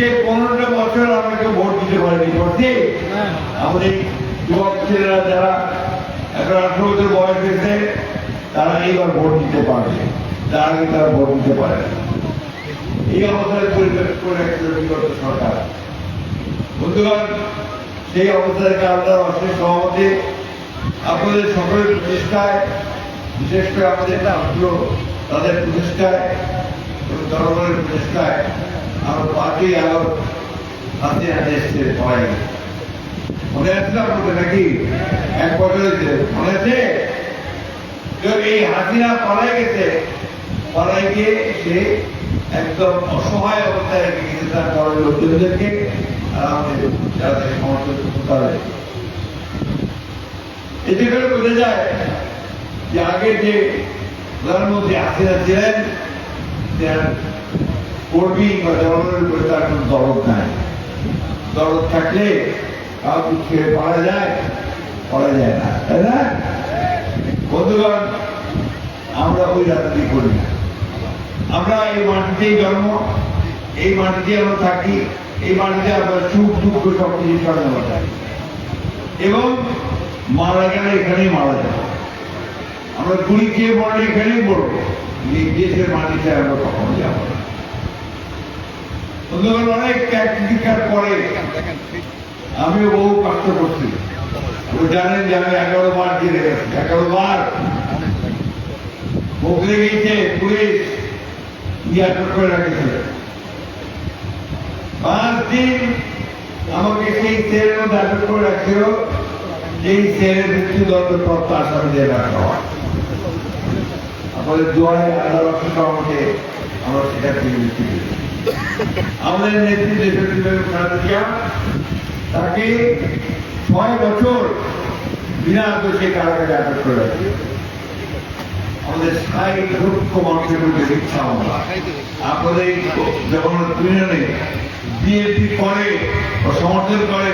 আজকে পনেরোটা বছর আমাকে ভোট দিতে পারেনি করতে আমাদের যুবক ছেলেরা যারা এখন আঠারো বছর বয়স হয়েছে তারা এইবার ভোট দিতে পারবে। তার আগে তারা ভোট দিতে পারে এই অবস্থায় পরিবেশ করে বিগত সরকার। বন্ধুগণ সেই অবস্থা থেকে আমরা অশেষ সহমতে আপনাদের সকলের প্রচেষ্টায় বিশেষ করে আমাদের ছাত্র তাদের প্রচেষ্টায় এবং জনগণের প্রচেষ্টায় আমরা পাঁচই আগস্ট হাতে হাতে এসছে, সবাই। মনে আছে না আপনাদের নাকি? এক বছর হয়েছে। মনে আছে? এই হাসিনা পালাই গেছে। পালাই গিয়ে সে একদম অসহায় অবস্থায় রেখে গেছে তার দলের লোকজনদেরকে। আর আমাদের যারা তাকে সমর্থন করতে এতে করে বোঝা যায় যে আগে যে প্রধানমন্ত্রী হাসিনা ছিলেন কর্মী বা জনগণের উপরে তার কোনো দরদ নাই। দরদ থাকলে কাউকে ছেড়ে পারা যায়? পারা যায় না। তাই না? বন্ধুগণ, আমরা ওই রাজনীতি করি। আমরা এই মাটিতেই জন্ম, এই মাটিতে আমরা থাকি, এই মাটিতে আমরা সুখ, দুঃখ সব কিছু আমরা থাকি। এবং মারা গেলে এখানেই মারা যাব। আমরা গুলি খেয়ে মরলে এখানেই মরবো। দেশের মাটিতে আমরা কখনো যাব? না বন্ধুগণ অনেক প্রতিকার পরে আমিও বহু কষ্ট করছি। জানেন যে আমি এগারো বার জেলে গেছি, এগারো বার। বকলে গিয়েছে পুলিশ ইয়ারপোর্ট করে রাখেছিল। পাঁচ দিন আমাকে সেই সেলের মধ্যে আটক করে রাখছিল, যেই সেলের মৃত্যুদণ্ড প্রাপ্ত আসামিদের রাখা হয়। আমাদের দোয়ায় আল্লাহ রক্ষ সহমতে আমরা সেটা থেকে মুক্তি পেয়েছি আমাদের নেত্রী দেশত্রী খালেদা তাকে ছয় বছর বিনা দোষে কারাগারে আটক করে আমাদের ষাট লক্ষ মানুষের মধ্যে ইচ্ছা আমরা আপনাদের যখন ইউনিয়নে বিএনপি করে বা সমর্থন করে,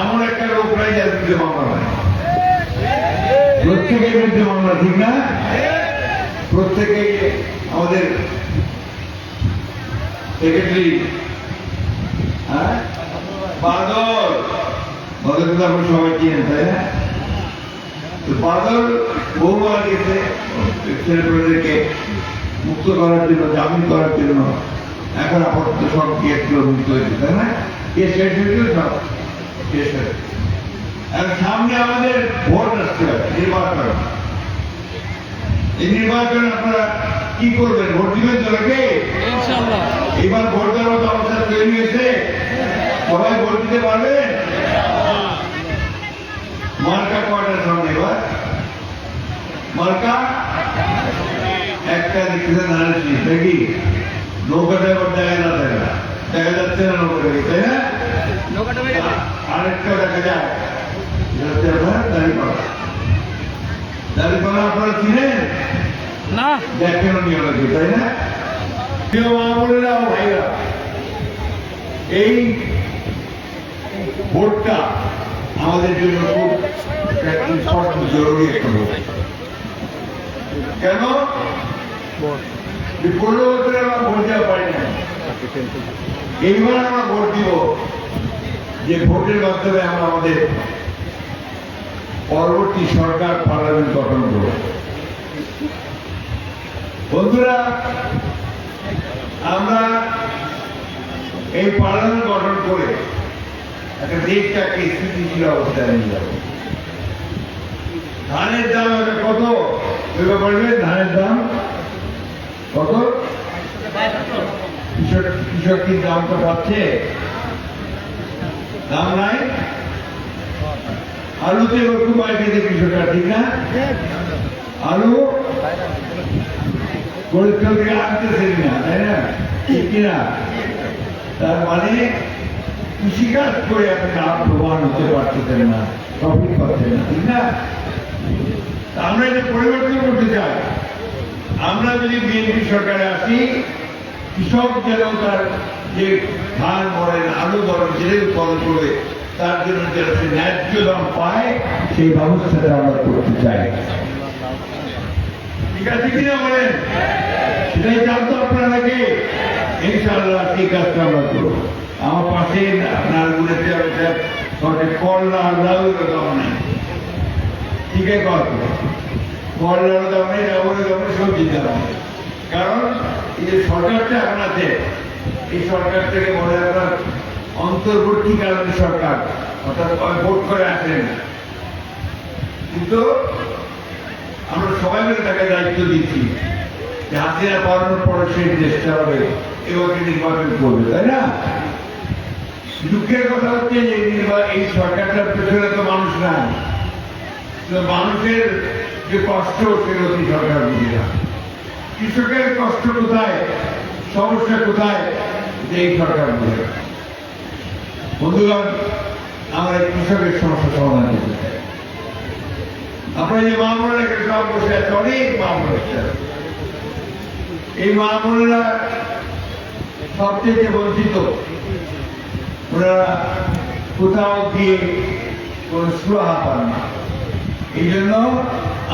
এমন একটা লোক নাই যার বিরুদ্ধে মামলা হয়। প্রত্যেকের বিরুদ্ধে মামলা, ঠিক না? প্রত্যেকেই আমাদের সেক্রেটারি। হ্যাঁ? বাদল কিন্তু আপনি সবাই চিনেন, তাই না? তো বাদল বহুবার গেছে মুক্ত করার জন্য, জামিন করার জন্য। এখন আপাতত সব কেসগুলো মুক্ত হয়েছে, তাই না? কেস শেষ হয়েছিল সব? হয়েছে। আর সামনে আমাদের ভোট হবে, নির্বাচন। এই নির্বাচন আপনারা কি করবেন? ভোট দিবেন তো নাকি এবার ভোট দেওয়ার মতো অবস্থা তৈরি হয়েছে। সবাই ভোট দিতে পারবেন? মার্কা কয়টার সামনে এবার। মার্কা? একটা দেখতেছেন নারাজি নাকি? নৌকাটা এবার দেখা না দেখা না। দেখা যাচ্ছে না নৌকাটাকে তাই না? নৌকাটা। আরেকটা দেখা যায়। আপনার দাঁড়িপাড়া দাঁড়িপাড়া আপনারা চিনেন? না। দেখেন নিয়ম আছে তাই না? ভাইরা। এই ভোটটা আমাদের জন্য খুব জরুরি একটা কেন? পনেরো বছরে আমরা ভোট দেওয়া পারি না এইবার আমরা ভোট দিব যে ভোটের মাধ্যমে আমরা আমাদের পরবর্তী সরকার, পার্লামেন্ট গঠন করব। বন্ধুরা, আমরা এই পার্লামেন্ট গঠন করে একটা দেশটাকে স্থিতিশীল অবস্থায় নিয়ে যাব। ধানের দাম এখন কত? ভেবে পারবেন ধানের দাম কত? কৃষক কৃষক কি দাম তো পাচ্ছে দাম নাই? আলুতে ওরকম বাইরে কৃষকরা, ঠিক না? আলু পরিষ্কার থেকে আনতেছেন না, তাই না? ঠিক কিনা? তার মানে কৃষিকাজ করে আপনি লাভবান হতে পারতেছেন না প্রফিট পাচ্ছেন না, ঠিক না? আমরা এটা পরিবর্তন করতে চাই। আমরা যদি বিএনপি সরকারে আসি, কৃষক যেন তার যে ধান বলেন আলু বলেন যেটা উৎপাদন করবে, তার জন্য যেন সে ন্যায্য দাম পায়, সেই ব্যবস্থাটা আমরা করতে চাই। ঠিক আছে কিনা বলেন? সেটাই জানতো আপনারা ইনশাআল্লাহ সেই কাজটা আমরা করব। সরকার কর না লাউ দাম নেই। ঠিক আছে, কর। কর দাম নেই, লাউয়ের দাম নেই দাম কারণ এই যে সরকারটা এখন আছে, এই সরকার থেকে বলে আপনার অন্তর্বর্তীকালীন সরকার, অর্থাৎ ভোট করে আসেন। কিন্তু আমরা সবাই মিলে তাকে দায়িত্ব দিচ্ছি যে হাসিনা পালানোর পরে সেই দেশটা হবে এবারে নির্বাচন করবে, তাই না? দুঃখের কথা হচ্ছে যে এই সরকারটার পেছনে তো মানুষ নাই। মানুষের যে কষ্ট অতি সরকার বুঝে না। কৃষকের কষ্ট কোথায়? সমস্যা কোথায়? যে এই সরকার বুঝে না। বন্ধুগণ, আমরা কৃষকের সমস্যা সমাধান করতে চাই। আপনারা যে মামলা সব বসে আছে অনেক মামলা আছে এই মামলারা সবচেয়ে বঞ্চিত। ওনারা কোথাও গিয়ে কোন সুরাহা পান না। এই জন্য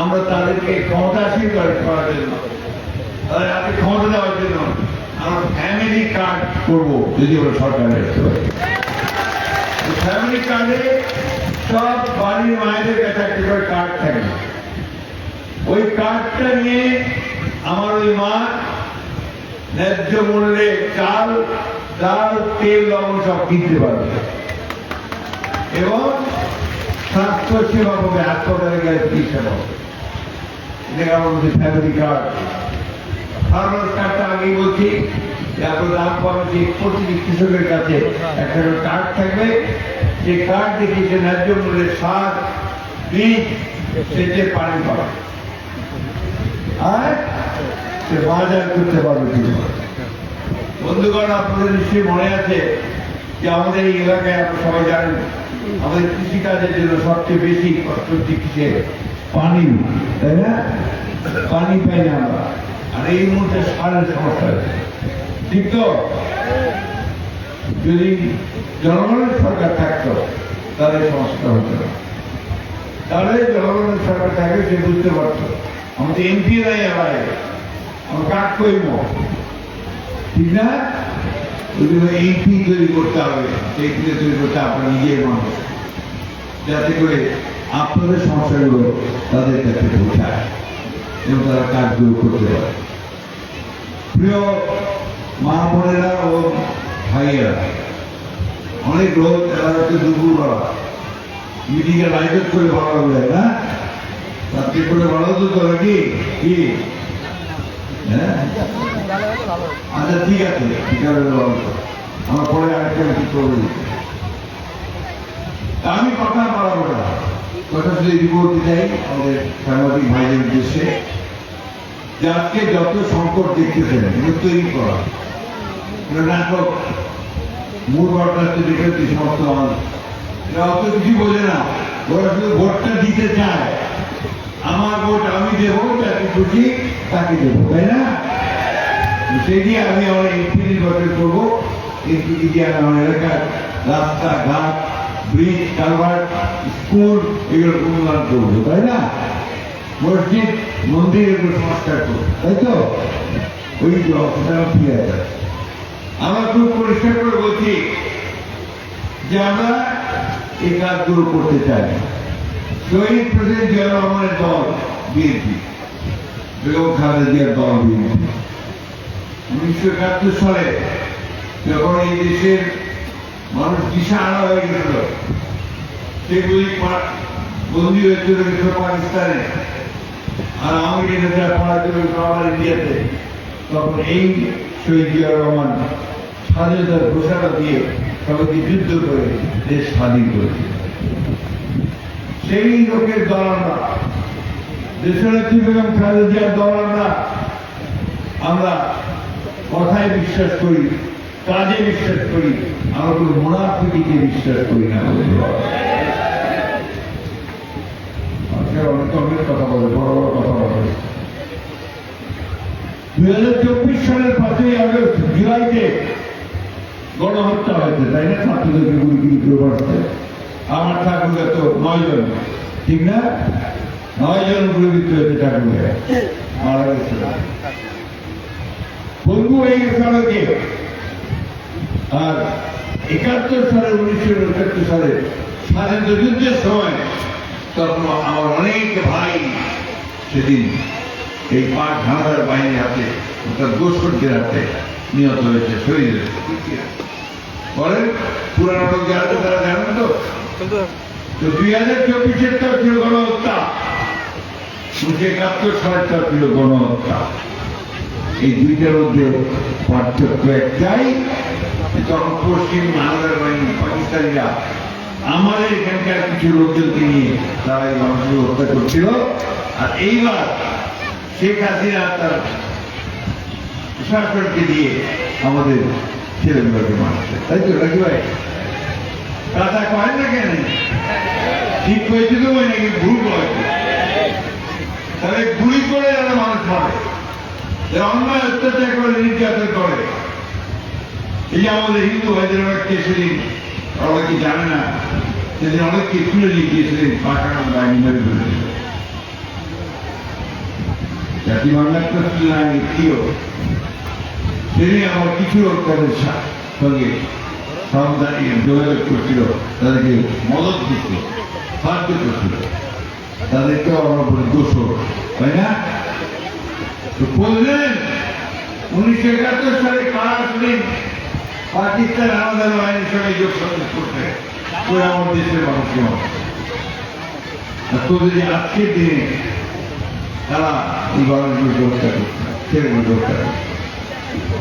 আমরা তাদেরকে ক্ষমতাসীন করে করার জন্য। তাদের হাতে ক্ষমতা দেওয়ার জন্য আমরা ফ্যামিলি কার্ড করব, যদি ওরা সরকারের ফ্যামিলি কার্ডে সব বাড়ির মায়েদের কাছে একটা করে কার্ড থাকে? ওই কার্ডটা নিয়ে আমার ওই মা ন্যায্য মূল্যে চাল, ডাল, তেল, লবণ সব কিনতে পারবে। এবং স্বাস্থ্য সেবা পাবে হাসপাতালে গেলে চিকিৎসা পাবে এটাকে আমার মধ্যে ফ্যামিলি কার্ড ফার্মার কার্ডটা আগেই বলছি যে আপনার দাম পাবেন প্রতিটি কৃষকের কাছে একটা কার্ড থাকবে সেই কার্ড দেখে সে ন্যায্য মূল্যে সার, বীজ সেচে পানি পাবে। আর সে বাজার করতে পারবে বন্ধুগণ, আপনাদের নিশ্চয়ই মনে আছে যে আমাদের এই এলাকায় আমরা সবাই জানেন আমাদের কৃষিকাজের জন্য সবচেয়ে বেশি কষ্ট হচ্ছে পানি, তাই না? পানি পাই না আমরা। আর এই মুহূর্তে সারের সমস্যা ঠিক তো? যদি জনগণের সরকার থাকতো, তাহলে সমস্যা হতো না। তাহলে জনগণের সরকার থাকলে সে বুঝতে পারতো। আমাদের এমপি নাই আবার আমার কাজ কইব? ঠিক না? এইপি তৈরি করতে হবে এইপি তৈরি করতে আপনার নিজের মানুষ। যাতে করে আপনাদের সমস্যাগুলো তাদের কাছে পৌঁছায় এবং তারা কাজগুলো করতে পারে। প্রিয় মা বোনেরা ও ভাইয়েরা, অনেক লোক এরা মিটিংয়ে লাইভ করে হবে না? করে তো নাকি কি? হ্যাঁ? আচ্ছা ঠিক আছে ঠিক আছে আমার পরে আরেকটা আমি কথা বাড়াবো না। কথা শুধু রিপোর্ট চাই আমাদের সাংবাদিক ভাইদের উদ্দেশ্যে যে আজকে যত সংকট দেখতেছেন তৈরি করা। নাটক মূল ঘটনাতে দেখেছি সমস্ত মানুষ এরা অত কিছু বোঝে না, ওরা শুধু ভোটটা দিতে চায়। আমার ভোট আমি দেবো, যাকে খুশি তাকে দেবো, তাই না? দিয়ে আমি আমার এমপি নির্বাচন করব। এমপি দিয়ে আমি আমার এলাকার রাস্তাঘাট ব্রিজ কালভার্ট স্কুল এগুলো উন্নয়ন করব, তাই না? মসজিদ, মন্দির এগুলো সংস্কার করব, তাই তো? ওই অবস্থা ফিরে আসে। আমরা খুব পরিষ্কার করে বলছি যে আমরা এই কাজগুলো করতে চাই। শহীদ প্রেসিডেন্ট জিয়া রহমানের দল, বিএনপি। বেগম খালেদা জিয়ার দল, বিএনপি। উনিশশো একাত্তর সালে যখন এই দেশের মানুষ দিশা দিশাহারা হয়ে গেছিল সেগুলি বন্দী হয়ে চলে গেছিল পাকিস্তানে। আর আমি নেতা পড়া আমার ইন্ডিয়াতে। তখন এই শহীদ জিয়া রহমান স্বাধীনতার ঘোষণা দিয়ে সবাইকে যুদ্ধ করে দেশ স্বাধীন করেছে সেই লোকের দল আমরা। দেশনেত্রী বেগম খালেদা জিয়ার দল আমরা। কথায় বিশ্বাস করি, কাজে বিশ্বাস করি, আমরা কোনো মোনাফিকে বিশ্বাস করি না অনেক অনেক কথা বলে, বড় বড় কথা বলে। দুই হাজার চব্বিশ সালের পাঁচই আগস্ট, জুলাইতে গণহত্যা হয়েছে, তাই না? ছাত্রদেরকে গুলি গুলি করে মারছে। আমার ঠাকুরে তো নয় জন ঠিক না? নয় জন গুলিবিদ্ধ হয়েছে ঠাকুরে মারা গেছে। বন্ধু হয়ে গেছে অনেকে আর একাত্তর সালে, উনিশশো একাত্তর সালে স্বাধীনতা যুদ্ধের সময়, তখন আমার অনেক ভাই সেদিন এই পাক হানাদার বাহিনীর হাতে অর্থাৎ গোসরদের হাতে নিহত হয়েছে হয়েছে। বলেন, পুরানো যারা তারা জানেন তো? তো দুই হাজার চব্বিশের তো ছিল গণহত্যা। উনিশশো একাত্তর সালের তো ছিল গণহত্যা। এই দুইটার মধ্যে পার্থক্য একটাই তখন পশ্চিম বাংলার বাহিনী, পাকিস্তানিরা আমাদের এখানকার কিছু লোকজনকে নিয়ে তারা এই মানুষকে হত্যা করছিল। আর এইবার শেখ হাসিনা তার প্রশাসনকে দিয়ে আমাদের ছেলেগুলোকে মারছে। তাই তো, নাকি ভাই? কথা কয় না কেন? ঠিক হয়েছে তো ওই নাকি ভুল হয়েছে তাহলে গুলি করে যারা মানুষ মারে। যারা অন্যায় অত্যাচার করে নির্যাতন করে। এই যে আমাদের হিন্দু ভাইদের অনেককে সেদিন কি জানে না? সেদিন অনেককে তুলে নিয়ে গিয়েছিলেন পাঠানো বাহিনী মেরে ফেলেছিল জাতি বাংলার তো তুলে সেদিন আমার কিছু লোক তাদের সঙ্গে যোগাযোগ করছিল, তাদেরকে মদত দিচ্ছিল সাহায্য করছিল। তাদেরকেও আমরা বলি দোষর তাই না? তো বললেন, উনিশশো একাত্তর সালে কারা আসলেন পাকিস্তান আমাদের বাহিনীর সঙ্গে যোগ সাজস করতে। করে আমার দেশের মানুষকে আর তোদের যে আজকের দিনে তারা এই মানুষগুলোকে হত্যা করছে, ছেলেগুলোকে হত্যা করছে।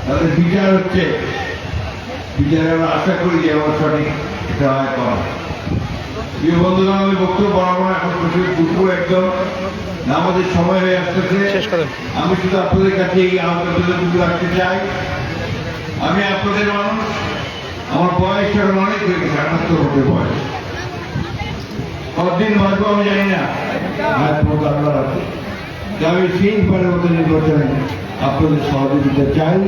তাদের বিচার হচ্ছে। বিচার আমরা আশা করি যে আমার সঠিক সহায় করা প্রিয় বন্ধুগণ আমি বক্তব্য বাড়াবো না এখন প্রচুর দুপুর একদম। আমাদের সময় হয়ে আসতেছে। আমি শুধু আপনাদের কাছে এই আহ্বানটুকু রাখতে চাই। আমি আপনাদের মানুষ। আমার বয়স এখন অনেক হয়ে গেছে আটাত্তর বছর বয়স। কতদিন বাঁচবো আমি জানি না। আল্লাহ আছে আমি তিনবারের মতো নির্বাচনে আপনাদের সহযোগিতা চাই।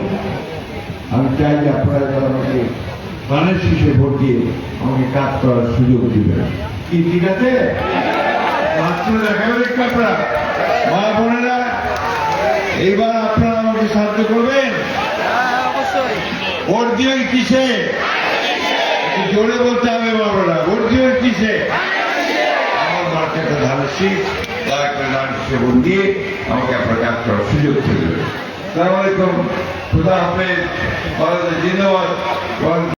আমি চাই যে আপনারা আমাকে প্রাণের শীষে ভোট দিয়ে আমাকে কাজ করার সুযোগ দিবেন। কি, ঠিক আছে? একটু মা এইবার আপনারা আমাকে সাহায্য করবেন? ভোট দিবেন কিসে? জোরে বলতে হবে বাবারা ভোট দিবেন কিসে? আমার মার্কেটে ধানের শীত দয়া করে ধান শীষে ভোট দিয়ে আমাকে প্রকাশ করার সুযোগ ছিল সালামালাইকুম খুদা হাফেজ। জিন্দাবাদ।